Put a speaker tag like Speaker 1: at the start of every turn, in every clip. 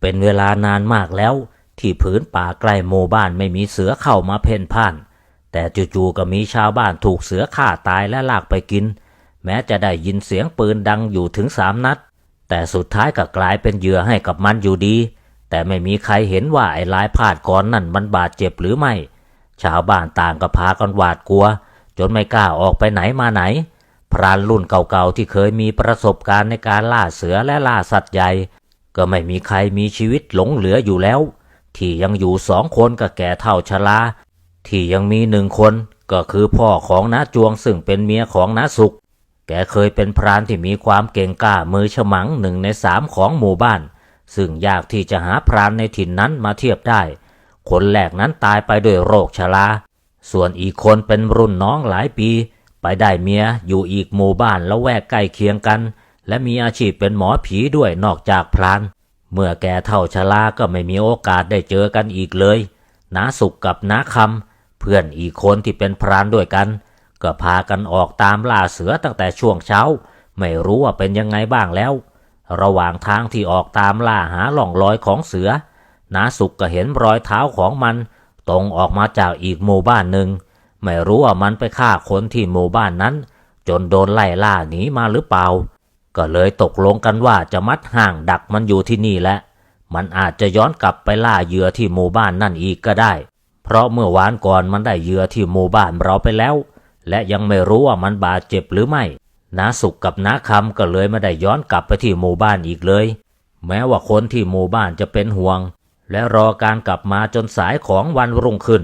Speaker 1: เป็นเวลานานมากแล้ว ที่ผืนป่าใกล้หมู่บ้านไม่มีเสือเข้ามาเพ่นพ่าน แต่จู่ๆก็มีชาวบ้านถูกเสือฆ่าตายและลากไปกิน แม้จะได้ยินเสียงปืนดังอยู่ถึงสามนัด แต่สุดท้ายก็กลายเป็นเหยื่อให้กับมันอยู่ดี แต่ไม่มีใครเห็นว่าไอ้ลายพาดก่อนนั่นมันบาดเจ็บหรือไม่ ชาวบ้านต่างก็พากันหวาดกลัว จนไม่กล้าออกไปไหนมาไหน พรานรุ่นเก่าๆที่เคยมีประสบการณ์ในการล่าเสือและล่าสัตว์ใหญ่ ก็ไม่มีใครมีชีวิตหลงเหลืออยู่แล้ว ที่ยังอยู่สองคนก็แก่เท่าชรา ที่ยังมีหนึ่งคนก็คือพ่อของน้าจวงซึ่งเป็นเมียของน้าสุกแกเคยเป็นพรานที่มีความเก่งกล้ามือฉมังหนึ่งในสามของหมู่บ้าน ซึ่งยากที่จะหาพรานในถิ่นนั้นมาเทียบได้ คนแรกนั้นตายไปด้วยโรคชรา ส่วนอีกคนเป็นรุ่นน้องหลายปี ไปได้เมียอยู่อีกหมู่บ้านแล้วแวกใกล้เคียงกัน และมีอาชีพเป็นหมอผีด้วยนอกจากพราน เมื่อแกเท่าชราก็ไม่มีโอกาสได้เจอกันอีกเลยน้าสุกกับน้าคำเพื่อนอีกคนที่เป็นพรานด้วยกัน ก็พากันออกตามล่าเสือตั้งแต่ช่วงเช้า ไม่รู้ว่าเป็นยังไงบ้างแล้ว ระหว่างทางที่ออกตามล่าหาหล่องรอยของเสือน้าสุกก็เห็นรอยเท้าของมันตรงออกมาจากอีกหมู่บ้านหนึ่ง ไม่รู้ว่ามันไปฆ่าคนที่หมู่บ้านนั้น จนโดนไล่ล่าหนีมาหรือเปล่า ก็เลยตกลงกันว่าจะมัดห่างดักมันอยู่ที่นี่แหละ มันอาจจะย้อนกลับไปล่าเหยื่อที่หมู่บ้านนั่นอีกก็ได้ เพราะเมื่อวานก่อนมันได้เหยื่อที่หมู่บ้านเราไปแล้ว และยังไม่รู้ว่ามันบาดเจ็บหรือไม่นาสุกกับนาคำก็เลยไม่ได้ย้อนกลับไปที่หมู่บ้านอีกเลย แม้ว่าคนที่หมู่บ้านจะเป็นห่วง และรอการกลับมาจนสายของวันรุ่งขึ้น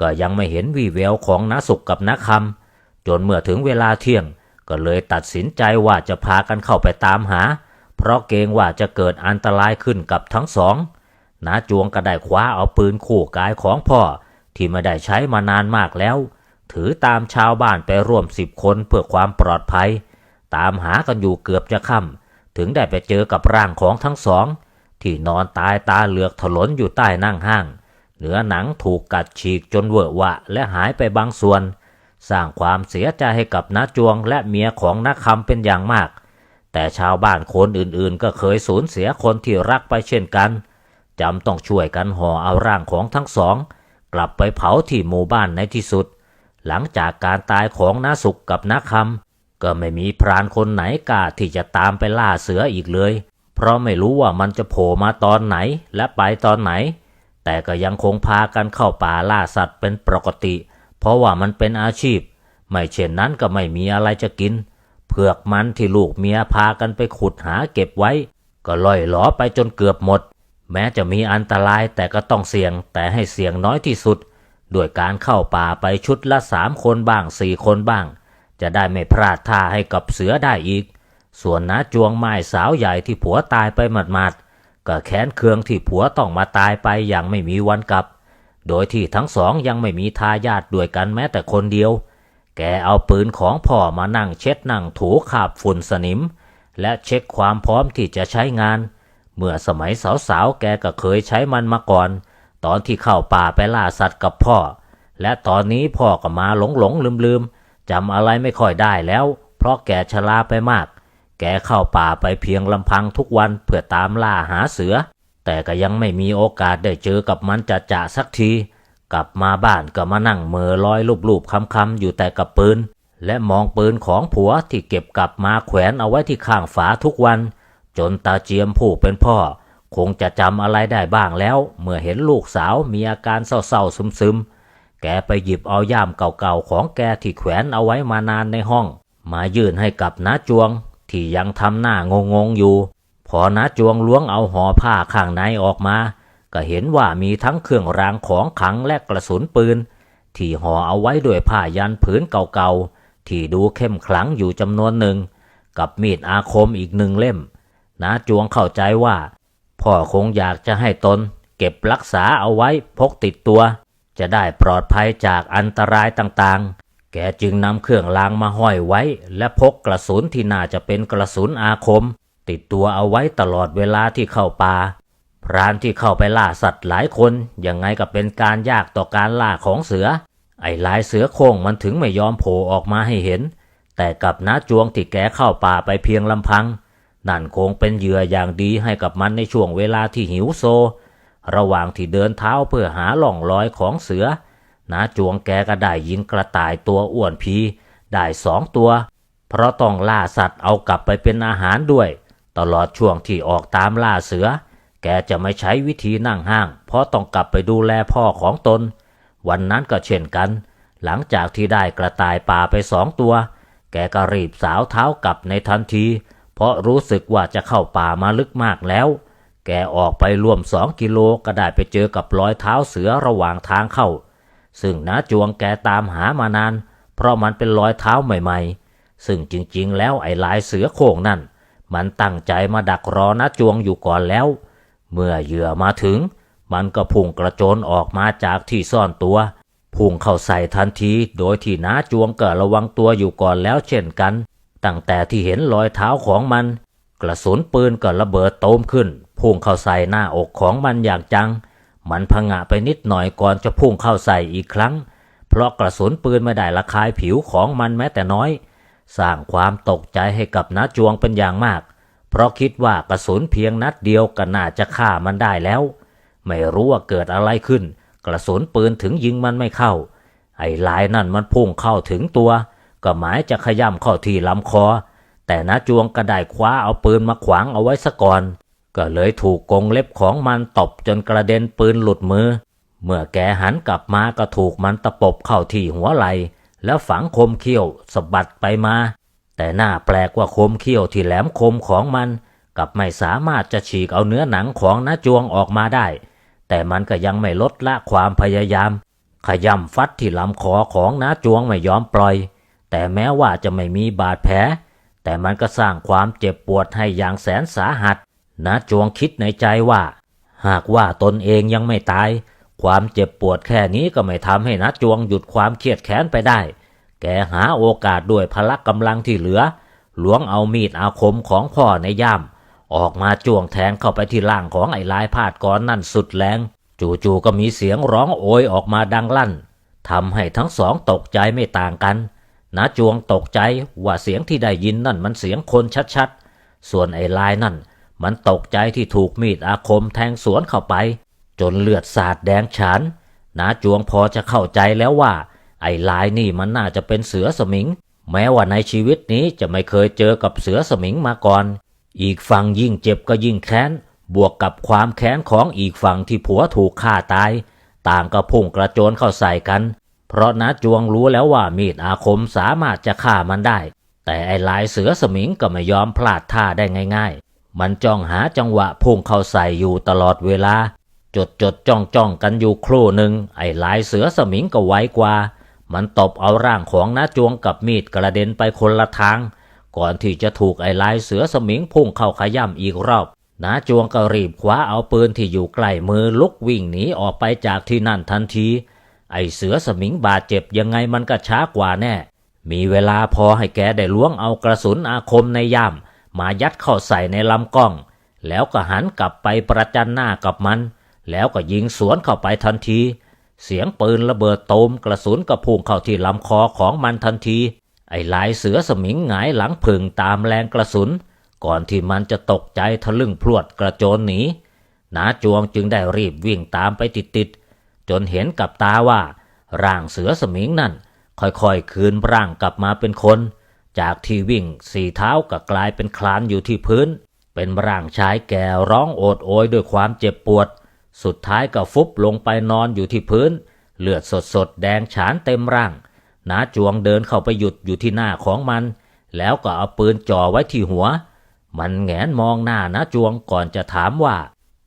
Speaker 1: ก็ยังไม่เห็นวี่แววของนาสุกกับนาคำจนเมื่อถึงเวลาเที่ยง ก็เลยตัดสินใจว่าจะพากันเข้าไปตามหา เพราะเกรงว่าจะเกิดอันตรายขึ้นกับทั้งสองนาจวงก็ได้คว้าเอาปืนคู่กายของพ่อ ที่ไม่ได้ใช้มานานมากแล้ว ถือตามชาวบ้านไปร่วมสิบคนเพื่อความปลอดภัย ตามหากันอยู่เกือบจะค่ำถึงได้ไปเจอกับร่างของทั้งสอง ที่นอนตายตาเหลือกถลนอยู่ใต้นั่งห้างเนื้อหนังถูกกัดฉีกจนเวอะวะและหายไปบางส่วน สร้างความเสียใจให้กับนาจวงและเมียของนาคำเป็นอย่างมาก แต่ชาวบ้านคนอื่นๆ ก็เคยสูญเสียคนที่รักไปเช่นกันจำต้องช่วยกันห่อเอาร่างของทั้งสอง กลับไปเผาที่หมู่บ้านในที่สุด หลังจากการตายของนาสุกกับนาคำก็ไม่มีพรานคนไหนกล้าที่จะตามไปล่าเสืออีกเลย เพราะไม่รู้ว่ามันจะโผล่มาตอนไหนและไปตอนไหน แต่ก็ยังคงพากันเข้าป่าล่าสัตว์เป็นปกติเราะว่ามันเป็นอาชีพ ไม่เช่นนั้นก็ไม่มีอะไรจะกิน เผือกมันที่ลูกเมียพากันไปขุดหาเก็บไว้ ก็ล่อยหลอไปจนเกือบหมด แม้จะมีอันตรายแต่ก็ต้องเสี่ยงแต่ให้เสี่ยงน้อยที่สุด ด้วยการเข้าป่าไปชุดละสามคนบ้างสี่คนบ้าง จะได้ไม่พลาดท่าให้กับเสือได้อีก ส่วนน้าจวงไม้สาวใหญ่ที่ผัวตายไปหมาดๆก็แค้นเคืองที่ผัวต้องมาตายไปอย่างไม่มีวันกลับ โดยที่ทั้งสองยังไม่มีทายาทด้วยกันแม้แต่คนเดียว แกเอาปืนของพ่อมานั่งเช็ดนั่งถูขาบฝุ่นสนิม และเช็คความพร้อมที่จะใช้งาน เมื่อสมัยสาวๆแกก็เคยใช้มันมาก่อน ตอนที่เข้าป่าไปล่าสัตว์กับพ่อ และตอนนี้พ่อก็มาหลงหลงลืมลืมๆจำอะไรไม่ค่อยได้แล้ว เพราะแกชราไปมาก แกเข้าป่าไปเพียงลำพังทุกวันเพื่อตามล่าหาเสือ แต่ก็ยังไม่มีโอกาสได้เจอกับมันจะจะสักที กลับมาบ้านก็มานั่งเมือลอยรูปๆคำๆอยู่แต่กับปืน และมองปืนของผัวที่เก็บกลับมาแขวนเอาไว้ที่ข้างฝาทุกวัน จนตาเจียมผู้เป็นพ่อ คงจะจำอะไรได้บ้างแล้ว เมื่อเห็นลูกสาวมีอาการเศร้าๆซึมๆ แกไปหยิบเอาย่ามเก่าๆของแกที่แขวนเอาไว้มานานในห้อง มายื่นให้กับน้าจวง ที่ยังทำหน้างงๆอยู่ พอน้าจวงล้วงเอาห่อผ้าข้างในออกมา ก็เห็นว่ามีทั้งเครื่องรางของขลังและกระสุนปืน ที่ห่อเอาไว้ด้วยผ้ายันผืนเก่าๆ ที่ดูเข้มขลังอยู่จำนวนหนึ่ง กับมีดอาคมอีกหนึ่งเล่มน้าจวงเข้าใจว่า พ่อคงอยากจะให้ตน เก็บรักษาเอาไว้พกติดตัว จะได้ปลอดภัยจากอันตรายต่างๆ แกจึงนำเครื่องรางมาห้อยไว้ และพกกระสุนที่น่าจะเป็นกระสุนอาคม ติดตัวเอาไว้ตลอดเวลาที่เข้าป่า พรานที่เข้าไปล่าสัตว์หลายคนยังไงก็เป็นการยากต่อการล่าของเสือ ไอ้ลายเสือโคร่งมันถึงไม่ยอมโผล่ออกมาให้เห็น แต่กับน้าจวงที่แกเข้าป่าไปเพียงลำพัง นั่นคงเป็นเหยื่ออย่างดีให้กับมันในช่วงเวลาที่หิวโซ ระหว่างที่เดินเท้าเพื่อหาหล่องรอยของเสือนาจวงแกก็ได้ยิงกระต่ายตัวอ้วนพีได้สองตัว เพราะต้องล่าสัตว์เอากลับไปเป็นอาหารด้วย ตลอดช่วงที่ออกตามล่าเสือ แกจะไม่ใช้วิธีนั่งห้าง เพราะต้องกลับไปดูแลพ่อของตน วันนั้นก็เช่นกัน หลังจากที่ได้กระต่ายป่าไปสองตัว แกก็รีบสาวเท้ากลับในทันที เพราะรู้สึกว่าจะเข้าป่ามาลึกมากแล้ว แกออกไปรวมสองกิโลก็ได้ไปเจอกับรอยเท้าเสือระหว่างทางเข้า ซึ่งนาจวงแกตามหามานาน เพราะมันเป็นรอยเท้าใหม่ ๆ ซึ่งจริงๆ แล้วไอ้ลายเสือโคร่งนั่น มันตั้งใจมาดักรอน้าจวงอยู่ก่อนแล้ว เมื่อเหยื่อมาถึง มันก็พุ่งกระโจนออกมาจากที่ซ่อนตัว พุ่งเข้าใส่ทันที โดยที่น้าจวงก็ระวังตัวอยู่ก่อนแล้วเช่นกัน ตั้งแต่ที่เห็นรอยเท้าของมัน กระสุนปืนก็ระเบิดโตมขึ้น พุ่งเข้าใส่หน้าอกของมันอย่างจัง มันพงะไปนิดหน่อยก่อนจะพุ่งเข้าใส่อีกครั้ง เพราะกระสุนปืนไม่ได้ระคายผิวของมันแม้แต่น้อย สร้างความตกใจให้กับนาจวงเป็นอย่างมาก เพราะคิดว่ากระสุนเพียงนัดเดียวก็น่าจะฆ่ามันได้แล้ว ไม่รู้ว่าเกิดอะไรขึ้น กระสุนปืนถึงยิงมันไม่เข้า ไอ้ลายนั่นมันพุ่งเข้าถึงตัว ก็หมายจะขย่ำเข้าที่ลำคอ แต่นาจวงก็ได้คว้าเอาปืนมาขวางเอาไว้ซะก่อน ก็เลยถูกกงเล็บของมันตบจนกระเด็นปืนหลุดมือ เมื่อแกหันกลับมาก็ถูกมันตะปบเข้าที่หัวไหล่ แล้วฝังคมเขี้ยวสะบัดไปมา แต่หน่าแปลกว่าคมเขี้ยวที่แหลมคมของมันกับไม่สามารถจะฉีกเอาเนื้อหนังของน้าจวงออกมาได้ แต่มันก็ยังไม่ลดละความพยายาม ขย่ำฟัดที่ลำคอของน้าจวงไม่ยอมปล่อย แต่แม้ว่าจะไม่มีบาดแผล แต่มันก็สร้างความเจ็บปวดให้อย่างแสนสาหัสน้าจวงคิดในใจว่า หากว่าตนเองยังไม่ตาย ความเจ็บปวดแค่นี้ก็ไม่ทำให้น้าจวงหยุดความเครียดแค้นไปได้ แกหาโอกาสด้วยพละกำลังที่เหลือ หลวงเอามีดอาคมของพ่อในย่าม ออกมาจ้วงแทงเข้าไปที่ล่างของไอ้ลายพาดก้อนนั่นสุดแรง จู่ๆก็มีเสียงร้องโอยออกมาดังลั่นทำให้ทั้งสองตกใจไม่ต่างกันนาจวงตกใจว่าเสียงที่ได้ยินนั่นมันเสียงคนชัดๆ ส่วนไอ้ลายนั่น มันตกใจที่ถูกมีดอาคมแทงสวนเข้าไป จนเลือดสาดแดงฉานนาจวงพอจะเข้าใจแล้วว่า ไอ้ลายนี่มันน่าจะเป็นเสือสมิง แม้ว่าในชีวิตนี้จะไม่เคยเจอกับเสือสมิงมาก่อน อีกฝั่งยิ่งเจ็บก็ยิ่งแค้น บวกกับความแค้นของอีกฝั่งที่ผัวถูกฆ่าตาย ต่างก็พุ่งกระโจนเข้าใส่กัน เพราะนาจวงรู้แล้วว่ามีดอาคมสามารถจะฆ่ามันได้ แต่ไอ้ลายเสือสมิงก็ไม่ยอมพลาดท่าได้ง่าย ๆ มันจ้องหาจังหวะพุ่งเข้าใส่อยู่ตลอดเวลา จดจดจ้องจ้องกันอยู่ครู่หนึ่งไอ้ลายเสือสมิงก็ไวกว่า มันตบเอาร่างของน้าจวงกับมีดกระเด็นไปคนละทาง ก่อนที่จะถูกไอ้ลายเสือสมิงพุ่งเข้าขย่ำอีกรอบน้าจวงก็รีบคว้าเอาปืนที่อยู่ใกล้มือลุกวิ่งหนีออกไปจากที่นั่นทันที ไอ้เสือสมิงบาดเจ็บยังไงมันก็ช้ากว่าแน่ มีเวลาพอให้แกได้ล้วงเอากระสุนอาคมในย่ามมายัดเข้าใส่ในลำกล้อง แล้วก็หันกลับไปประจันหน้ากับมัน แล้วก็ยิงสวนเข้าไปทันที เสียงปืนระเบิดโตมกระสุนกระพุ่งเข้าที่ลำคอของมันทันที ไอ้ลายเสือสมิงหงายหลังผึ่งตามแรงกระสุน ก่อนที่มันจะตกใจทะลึ่งพรวดกระโจนหนีนาจวงจึงได้รีบวิ่งตามไปติดๆจนเห็นกับตาว่า ร่างเสือสมิงนั่น ค่อยๆ คืนร่างกลับมาเป็นคน จากที่วิ่งสี่เท้าก็กลายเป็นคลานอยู่ที่พื้น เป็นร่างชายแก่ร้องโอดโอยด้วยความเจ็บปวด สุดท้ายก็ฟุบลงไปนอนอยู่ที่พื้น เลือดสดๆแดงฉานเต็มร่างนาจวงเดินเข้าไปหยุดอยู่ที่หน้าของมัน แล้วก็เอาปืนจ่อไว้ที่หัว มันแงนมองหน้านาจวงก่อนจะถามว่า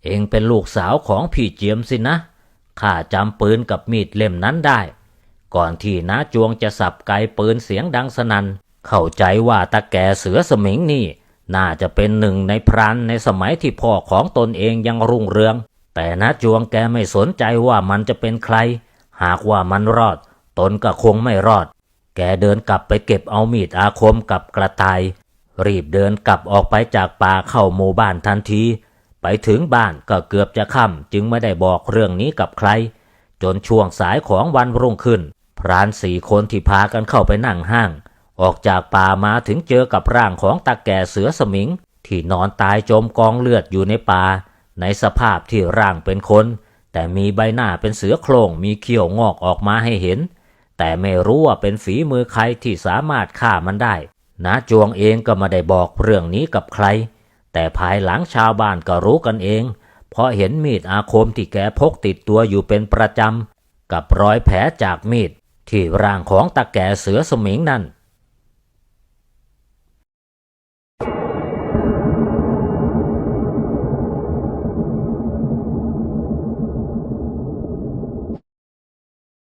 Speaker 1: เองเป็นลูกสาวของพี่เจียมสินะข้าจำปืนกับมีดเล่มนั้นได้ ก่อนที่น้าจวงจะสับไกปืนเสียงดังสนัน่นเข้าใจว่าตาแกเสือสมิงนี่ น่าจะเป็นหนึ่งในพรานในสมัยที่พ่อของตนเองยังรุ่งเรือง แต่นาจวงแกไม่สนใจว่ามันจะเป็นใคร หากว่ามันรอด ตนก็คงไม่รอด แกเดินกลับไปเก็บเอามีดอาคมกับกระต่าย รีบเดินกลับออกไปจากป่าเข้าหมู่บ้านทันที ไปถึงบ้านก็เกือบจะค่ำจึงไม่ได้บอกเรื่องนี้กับใคร จนช่วงสายของวันรุ่งขึ้น พรานสี่คนที่พากันเข้าไปนั่งห้าง ออกจากป่ามาถึงเจอกับร่างของตาแก่เสือสมิง ที่นอนตายจมกองเลือดอยู่ในป่า ในสภาพที่ร่างเป็นคน แต่มีใบหน้าเป็นเสือโคร่งมีเขี้ยวงอกออกมาให้เห็น แต่ไม่รู้ว่าเป็นฝีมือใครที่สามารถฆ่ามันได้นาจวงเองก็ไม่ได้บอกเรื่องนี้กับใคร แต่ภายหลังชาวบ้านก็รู้กันเอง เพราะเห็นมีดอาคมที่แกพกติดตัวอยู่เป็นประจำ กับรอยแผลจากมีดที่ร่างของตาแก่เสือสมิงนั่น